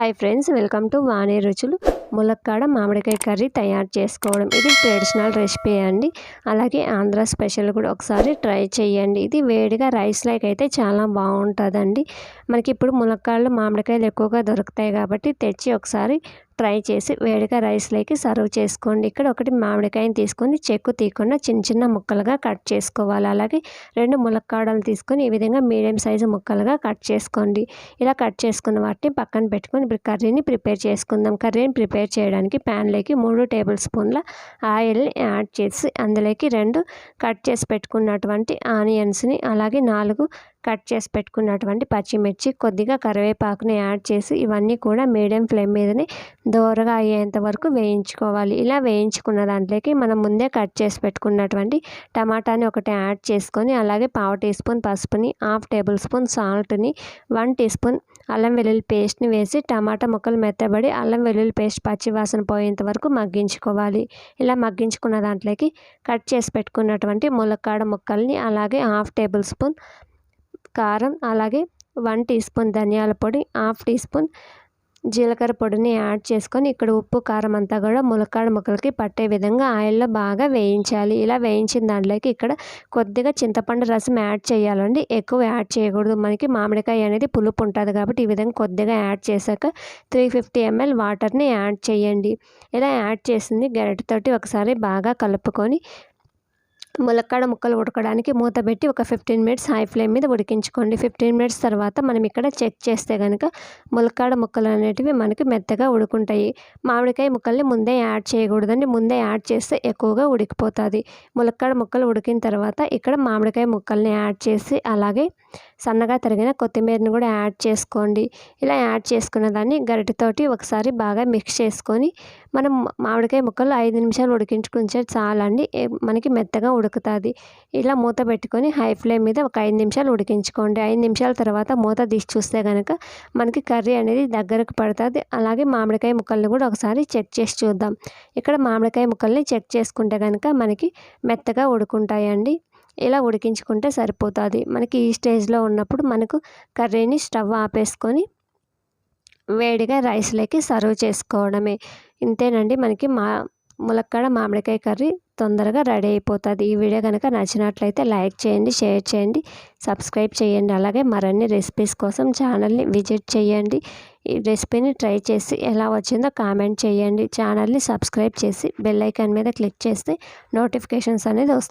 Hi friends welcome to Vani రుచులు ములక్కాడ మామిడికాయ కర్రీ తయారు చేసుకోవడం. ఇది ట్రెడిషనల్ రెసిపీ అండి. అలాగే ఆంధ్ర స్పెషల్ కూడా ఒకసారి ట్రై చేయండి. ఇది వేడిగా రైస్ లైక్ అయితే చాలా బాగుంటుందండి. మనకి ఇప్పుడు ములక్కాడలు మామిడికాయలు ఎక్కువగా దొరుకుతాయి కాబట్టి తెచ్చి ఒకసారి ట్రై చేసి వేడిగా రైస్లోకి సర్వ్ చేసుకోండి. ఇక్కడ ఒకటి మామిడికాయని తీసుకొని చెక్కు తీయకుండా చిన్న చిన్న ముక్కలుగా కట్ చేసుకోవాలి. అలాగే రెండు ములక్కాడలు తీసుకొని ఈ విధంగా మీడియం సైజు ముక్కలుగా కట్ చేసుకోండి. ఇలా కట్ చేసుకున్న వాటిని పక్కన పెట్టుకొని ఇప్పుడు కర్రీని ప్రిపేర్ చేసుకుందాం. కర్రీని ప్రిపేర్ చేయడానికి ప్యాన్లోకి మూడు టేబుల్ స్పూన్ల ఆయిల్ని యాడ్ చేసి అందులోకి రెండు కట్ చేసి పెట్టుకున్నటువంటి ఆనియన్స్ని అలాగే నాలుగు కట్ చేసి పెట్టుకున్నటువంటి పచ్చిమిర్చి కొద్దిగా కరివేపాకుని యాడ్ చేసి ఇవన్నీ కూడా మీడియం ఫ్లేమ్ మీదనే దోరగా అయ్యేంత వరకు వేయించుకోవాలి. ఇలా వేయించుకున్న దాంట్లోకి మనం ముందే కట్ చేసి పెట్టుకున్నటువంటి టమాటాని ఒకటి యాడ్ చేసుకొని అలాగే పావు టీ స్పూన్ పసుపుని హాఫ్ టేబుల్ స్పూన్ సాల్ట్ని వన్ టీ స్పూన్ అల్లం వెల్లుల్లి పేస్ట్ని వేసి టమాటా ముక్కలు మెత్తబడి అల్లం వెల్లుల్లి పేస్ట్ పచ్చివాసన పోయేంత వరకు మగ్గించుకోవాలి. ఇలా మగ్గించుకున్న దాంట్లోకి కట్ చేసి పెట్టుకున్నటువంటి ములక్కాడ ముక్కల్ని అలాగే హాఫ్ టేబుల్ స్పూన్ కారం అలాగే వన్ టీ స్పూన్ ధనియాల పొడి హాఫ్ టీ స్పూన్ జీలకర్ర పొడిని యాడ్ చేసుకొని ఇక్కడ ఉప్పు కారం అంతా కూడా ములక్కాడ ముక్కలకి పట్టే విధంగా ఆయిల్లో బాగా వేయించాలి. ఇలా వేయించిన దాంట్లోకి ఇక్కడ కొద్దిగా చింతపండు రసం యాడ్ చేయాలండి. ఎక్కువ యాడ్ చేయకూడదు. మనకి మామిడికాయ అనేది పులుపు ఉంటుంది కాబట్టి ఈ విధంగా కొద్దిగా యాడ్ చేశాక త్రీ ఫిఫ్టీ ఎంఎల్ వాటర్ని యాడ్ చేయండి. ఇలా యాడ్ చేసింది గరిటతోటి ఒకసారి బాగా కలుపుకొని ములక్కాడ ముక్కలు ఉడకడానికి మూత పెట్టి ఒక ఫిఫ్టీన్ మినిట్స్ హై ఫ్లేమ్ మీద ఉడికించుకోండి. ఫిఫ్టీన్ మినిట్స్ తర్వాత మనం ఇక్కడ చెక్ చేస్తే కనుక ములక్కాడ ముక్కలు అనేటివి మనకి మెత్తగా ఉడుకుంటాయి. మామిడికాయ ముక్కల్ని ముందే యాడ్ చేయకూడదండి. ముందే యాడ్ చేస్తే ఎక్కువగా ఉడికిపోతుంది. ములక్కాడ ముక్కలు ఉడికిన తర్వాత ఇక్కడ మామిడికాయ ముక్కల్ని యాడ్ చేసి అలాగే సన్నగా తరిగిన కొత్తిమీరని కూడా యాడ్ చేసుకోండి. ఇలా యాడ్ చేసుకున్న దాన్ని గరిటెతోటి ఒకసారి బాగా మిక్స్ చేసుకొని మనం మామిడికాయ ముక్కలు ఐదు నిమిషాలు ఉడికించుకుంటే చాలండి. మనకి మెత్తగా ఉడుకుతుంది. ఇలా మూత పెట్టుకొని హై ఫ్లేమ్ మీద ఒక ఐదు నిమిషాలు ఉడికించుకోండి. ఐదు నిమిషాల తర్వాత మూత తీసి చూస్తే కనుక మనకి కర్రీ అనేది దగ్గరకు పడుతుంది. అలాగే మామిడికాయ ముక్కల్ని కూడా ఒకసారి చెక్ చేసి చూద్దాం. ఇక్కడ మామిడికాయ ముక్కల్ని చెక్ చేసుకుంటే కనుక మనకి మెత్తగా ఉడుకుంటాయండి. ఇలా ఉడికించుకుంటే సరిపోతుంది. మనకి ఈ స్టేజ్లో ఉన్నప్పుడు మనకు కర్రీని స్టవ్ ఆపేసుకొని వేడిగా రైస్లోకి సర్వ్ చేసుకోవడమే. ఇంతేనండి మనకి మా ములక్కాడ మామిడికాయ కర్రీ తొందరగా రెడీ అయిపోతుంది. ఈ వీడియో కనుక నచ్చినట్లయితే లైక్ చేయండి షేర్ చేయండి సబ్స్క్రైబ్ చేయండి. అలాగే మరిన్ని రెసిపీస్ కోసం ఛానల్ని విజిట్ చేయండి. ఈ రెసిపీని ట్రై చేసి ఎలా వచ్చిందో కామెంట్ చేయండి. ఛానల్ని సబ్స్క్రైబ్ చేసి బెల్ ఐకాన్ మీద క్లిక్ చేస్తే నోటిఫికేషన్స్ అనేది వస్తాయి.